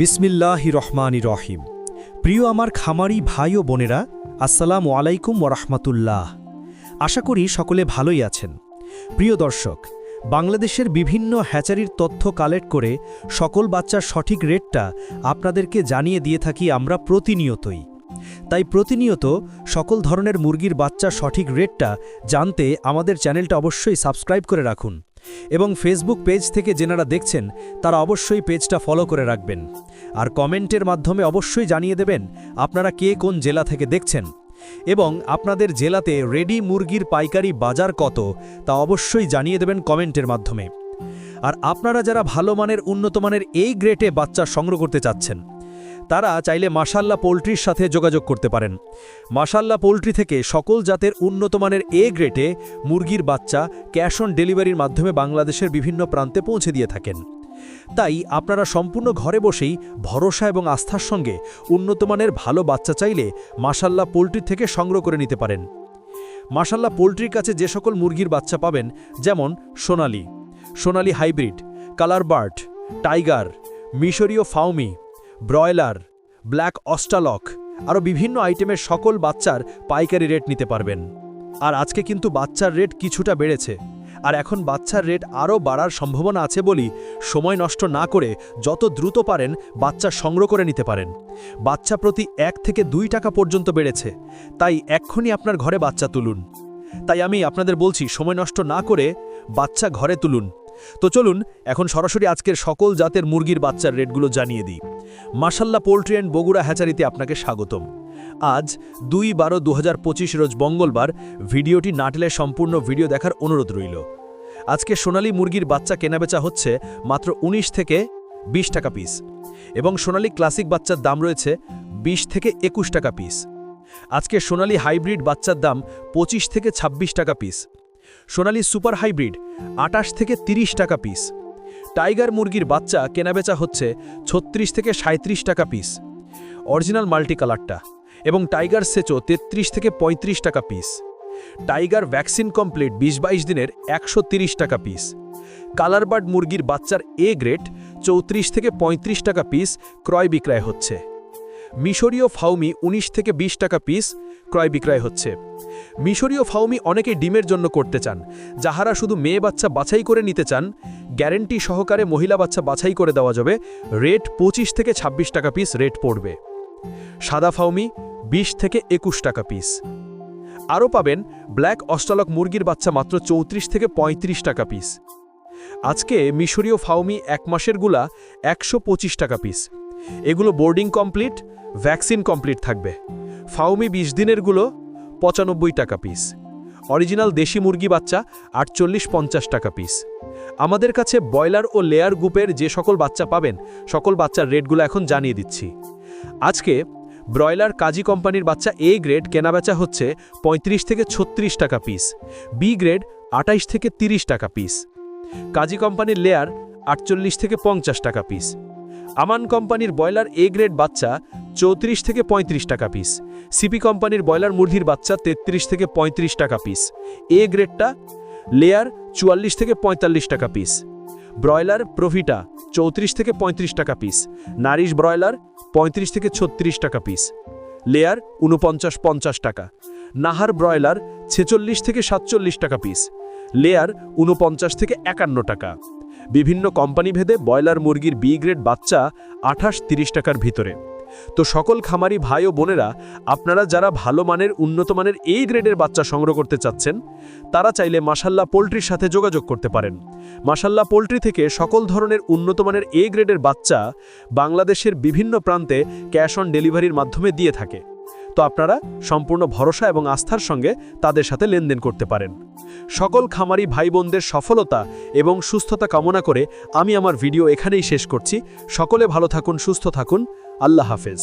বিসমিল্লাহি রহমানি রহিম। প্রিয় আমার খামারি ভাই ও বোনেরা, আসসালামু আলাইকুম ওরহমতুল্লাহ আশা করি সকলে ভালোই আছেন। প্রিয় দর্শক, বাংলাদেশের বিভিন্ন হ্যাচারির তথ্য কালেক্ট করে সকল বাচ্চার সঠিক রেটটা আপনাদেরকে জানিয়ে দিয়ে থাকি আমরা প্রতিনিয়তই। তাই প্রতিনিয়ত সকল ধরনের মুরগির বাচ্চার সঠিক রেটটা জানতে আমাদের চ্যানেলটা অবশ্যই সাবস্ক্রাইব করে রাখুন। এবং ফেসবুক পেজ থেকে যেনারা দেখছেন, তারা অবশ্যই পেজটা ফলো করে রাখবেন। আর কমেন্টের মাধ্যমে অবশ্যই জানিয়ে দেবেন, আপনারা কে কোন জেলা থেকে দেখছেন? এবং আপনাদের জেলাতে রেডি মুরগির পাইকারি বাজার কত, তা অবশ্যই জানিয়ে দেবেন কমেন্টের মাধ্যমে। আর আপনারা যারা ভালো মানের, উন্নত মানের এই গ্রেটে বাচ্চা সংগ্রহ করতে চাচ্ছেন তারা চাইলে মাসাল্লা পোলট্রির সাথে যোগাযোগ করতে পারেন। মাসাল্লা পোলট্রি থেকে সকল জাতের উন্নতমানের এ গ্রেটে মুরগির বাচ্চা ক্যাশ অন ডেলিভারির মাধ্যমে বাংলাদেশের বিভিন্ন প্রান্তে পৌঁছে দিয়ে থাকেন। তাই আপনারা সম্পূর্ণ ঘরে বসেই ভরসা এবং আস্থার সঙ্গে উন্নতমানের ভালো বাচ্চা চাইলে মাসাল্লা পোলট্রি থেকে সংগ্রহ করে নিতে পারেন। মাসাল্লা পোলট্রির কাছে যে সকল মুরগির বাচ্চা পাবেন, যেমন Sonali Sonali hybrid, colour bird tiger, মিশরীয় ফাউমি ব্রয়লার, ব্ল্যাক অস্টালক আরও বিভিন্ন আইটেমের সকল বাচ্চার পাইকারি রেট নিতে পারবেন। আর আজকে কিন্তু বাচ্চার রেট কিছুটা বেড়েছে। আর এখন বাচ্চার রেট আরও বাড়ার সম্ভাবনা আছে বলি সময় নষ্ট না করে যত দ্রুত পারেন বাচ্চা সংগ্রহ করে নিতে পারেন। বাচ্চা প্রতি এক থেকে দুই টাকা পর্যন্ত বেড়েছে। তাই এক্ষুনি আপনার ঘরে বাচ্চা তুলুন। তাই আমি আপনাদের বলছি সময় নষ্ট না করে বাচ্চা ঘরে তুলুন। তো চলুন, এখন সরাসরি আজকের সকল জাতের মুরগির বাচ্চার রেটগুলো জানিয়ে দিই। মাসাল্লা পোলট্রি অ্যান্ড বগুড়া হ্যাচারিতে আপনাকে স্বাগতম। আজ দুই বারো দু রোজ মঙ্গলবার ভিডিওটি নাটেলে সম্পূর্ণ ভিডিও দেখার অনুরোধ রইল। আজকে সোনালী মুরগির বাচ্চা কেনাবেচা হচ্ছে মাত্র ১৯ থেকে ২০ টাকা পিস এবং সোনালী ক্লাসিক বাচ্চার দাম রয়েছে ২০ থেকে একুশ টাকা পিস। আজকে সোনালী হাইব্রিড বাচ্চার দাম ২৫ থেকে ২৬ টাকা পিস। সোনালী সুপার হাইব্রিড, আটাশ থেকে ৩০ টাকা পিস। টাইগার মুরগির বাচ্চা কেনাবেচা হচ্ছে ছত্রিশ থেকে সাঁত্রিশ টাকা পিস। অরিজিনাল মাল্টি কালারটা এবং টাইগার সেচো ৩৩ থেকে ৩৫ টাকা পিস। টাইগার ভ্যাকসিন কমপ্লিট বিশ বাইশ দিনের একশো টাকা পিস। কালারবার্ড মুরগির বাচ্চার এ গ্রেড চৌত্রিশ থেকে ৩৫ টাকা পিস ক্রয় বিক্রয় হচ্ছে। মিশরীয় ফাউমি ১৯ থেকে ২০ টাকা পিস ক্রয় বিক্রয় হচ্ছে। মিশরীয় ফাউমি অনেকে ডিমের জন্য করতে চান। যাহারা শুধু মেয়ে বাচ্চা বাছাই করে নিতে চান, গ্যারেন্টি সহকারে মহিলা বাচ্চা বাছাই করে দেওয়া যাবে। রেট ২৫ থেকে ২৬ টাকা পিস রেট পড়বে। সাদা ফাউমি ২০ থেকে একুশ টাকা পিস আরও পাবেন ব্ল্যাক অস্টালক মুরগির বাচ্চা মাত্র চৌত্রিশ থেকে ৩৫ টাকা পিস আজকে মিশরীয় ফাউমি এক মাসেরগুলা একশো পঁচিশ টাকা পিস এগুলো বোর্ডিং কমপ্লিট ভ্যাকসিন কমপ্লিট থাকবে। ফাউমি বিশ দিনেরগুলো পঁচানব্বই টাকা পিস অরিজিনাল দেশি মুরগি বাচ্চা, আটচল্লিশ পঞ্চাশ টাকা পিস আমাদের কাছে ব্রয়লার ও লেয়ার গ্রুপের যে সকল বাচ্চা পাবেন, সকল বাচ্চার রেটগুলো এখন জানিয়ে দিচ্ছি। আজকে ব্রয়লার কাজী কোম্পানির বাচ্চা এ গ্রেড কেনাবেচা হচ্ছে ৩৫ থেকে ছত্রিশ টাকা পিস বি গ্রেড আটাইশ থেকে ৩০ টাকা পিস কাজী কোম্পানির লেয়ার আটচল্লিশ থেকে পঞ্চাশ টাকা পিস আমান কোম্পানির ব্রয়লার এ গ্রেড বাচ্চা চৌত্রিশ থেকে ৩৫ টাকা পিস সিপি কোম্পানির ব্রয়লার মুরগির বাচ্চা ৩৩ থেকে ৩৫ টাকা পিস এ গ্রেডটা লেয়ার চুয়াল্লিশ থেকে ৪৫ টাকা পিস ব্রয়লার প্রভিটা চৌত্রিশ থেকে ৩৫ টাকা পিস নারিশ ব্রয়লার ৩৫ থেকে ছত্রিশ টাকা পিস লেয়ার উনপঞ্চাশ পঞ্চাশ টাকা। নাহার ব্রয়লার ছেচল্লিশ থেকে সাতচল্লিশ টাকা পিস লেয়ার উনপঞ্চাশ থেকে একান্ন টাকা। বিভিন্ন কোম্পানি ভেদে ব্রয়লার মুরগির বি গ্রেড বাচ্চা আঠাশ তিরিশ টাকার ভিতরে। তো সকল খামারি ভাই ও বোনেরা, আপনারা যারা ভালো মানের, উন্নত মানের এই গ্রেডের বাচ্চা সংগ্রহ করতে চাচ্ছেন, তারা চাইলে মাসাল্লা পোলট্রির সাথে যোগাযোগ করতে পারেন। মাসাল্লা পোলট্রি থেকে সকল ধরনের উন্নত মানের এ গ্রেডের বাচ্চা বাংলাদেশের বিভিন্ন প্রান্তে ক্যাশ অন ডেলিভারির মাধ্যমে দিয়ে থাকে। তো আপনারা সম্পূর্ণ ভরসা এবং আস্থার সঙ্গে তাদের সাথে লেনদেন করতে পারেন। সকল খামারি ভাই বোনদের সফলতা এবং সুস্থতা কামনা করে আমি আমার ভিডিও এখানেই শেষ করছি। সকলে ভালো থাকুন, সুস্থ থাকুন। আল্লাহ হাফেজ।